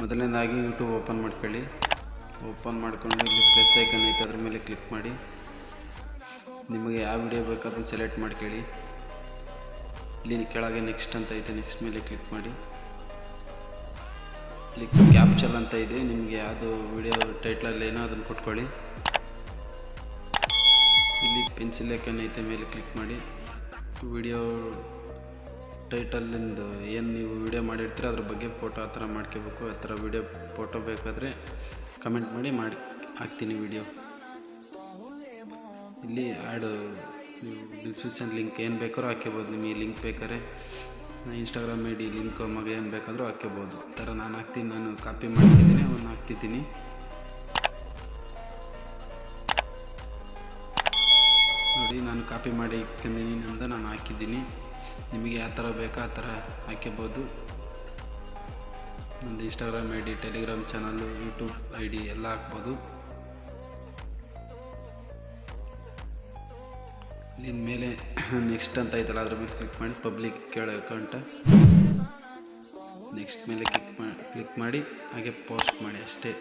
ಮೊದಲನೇದಾಗಿ YouTube open ಮಾಡ್ಕೊಳ್ಳಿ. Open ಮಾಡ್ಕೊಂಡು ಇಲ್ಲಿ ಪ್ಲಸ್ ಐಕನ್ ಐತೆ, ಅದ್ರ ಮೇಲೆ ಕ್ಲಿಕ್ ಮಾಡಿ. ನಿಮಗೆ ಯಾವ ವಿಡಿಯೋ ಬೇಕು ಅದನ್ನು ಸೆಲೆಕ್ಟ್ ಮಾಡ್ಕೊಳ್ಳಿ. ಇಲ್ಲಿ ಕೆಳಗೆ ನೆಕ್ಸ್ಟ್ ಅಂತ ಐತೆ, ನೆಕ್ಸ್ಟ್ ಮೇಲೆ ಕ್ಲಿಕ್ ಮಾಡಿ. ಕ್ಲಿಕ್ ಕ್ಯಾಪ್ಚರ್ ಅಂತ ಇದೆ, ನಿಮಗೆ ಯಾವುದು ವಿಡಿಯೋ ಟೈಟ್ಲಲ್ಲಿ ಏನೋ ಅದನ್ನು ಕೊಟ್ಕೊಳ್ಳಿ. ಇಲ್ಲಿ ಪೆನ್ಸಿಲ್ ಐಕನ್ ಐತೆ, ಮೇಲೆ ಕ್ಲಿಕ್ ಮಾಡಿ. ವಿಡಿಯೋ ಟೈಟಲ್ಲಿಂದು ಏನು ನೀವು ವಿಡಿಯೋ ಮಾಡಿರ್ತೀರ, ಅದ್ರ ಬಗ್ಗೆ ಫೋಟೋ ಆ ಥರ ಮಾಡ್ಕೋಬೇಕು, ಆ ಥರ ವಿಡಿಯೋ ಫೋಟೋ ಬೇಕಾದರೆ ಕಮೆಂಟ್ ಮಾಡಿ ಮಾಡಿ ಹಾಕ್ತೀನಿ ವಿಡಿಯೋ. ಇಲ್ಲಿ ಆ್ಯಡ್ ಡಿಸ್ಕ್ರಿಪ್ಷನ್ ಲಿಂಕ್ ಏನು ಬೇಕಾದ್ರೂ ಹಾಕ್ಕೋಬೋದು ನಿಮಗೆ ಲಿಂಕ್ ಬೇಕಾದ್ರೆ ಇನ್ಸ್ಟಾಗ್ರಾಮ್ ಐ ಡಿ ಲಿಂಕ್ ಮಗ ಏನು ಬೇಕಾದರೂ ಹಾಕ್ಕೋಬೋದು ಥರ ನಾನು ಹಾಕ್ತೀನಿ, ನಾನು ಕಾಪಿ ಮಾಡ್ತಿದ್ದೀನಿ ಅವನ್ನ ಹಾಕ್ತಿದ್ದೀನಿ. ನೋಡಿ, ನಾನು ಕಾಪಿ ಮಾಡಿ ಇಟ್ಕೊಂಡಿದ್ದೀನಿ ಅಂತ ನಾನು ಹಾಕಿದ್ದೀನಿ. ನಿಮಗೆ ಯಾವ ಥರ ಬೇಕೋ ಆ ಥರ ಹಾಕ್ಕೋಬೋದು ನಂದು Instagram I D Telegram channel YouTube I D ಎಲ್ಲ ಹಾಕ್ಬೋದು. ಇಲ್ಲಿನ ಮೇಲೆ ನೆಕ್ಸ್ಟ್ ಅಂತ ಐತಲ್ಲ, ಅದ್ರ ಮೇಲೆ ಕ್ಲಿಕ್ ಮಾಡಿ ಪಬ್ಲಿಕ್ ಕೇಳೋ ಅಕೌಂಟ ನೆಕ್ಸ್ಟ್ ಮೇಲೆ ಕ್ಲಿಕ್ ಮಾಡಿ ಕ್ಲಿಕ್ ಮಾಡಿ, ಹಾಗೆ ಪೋಸ್ಟ್ ಮಾಡಿ ಅಷ್ಟೇ.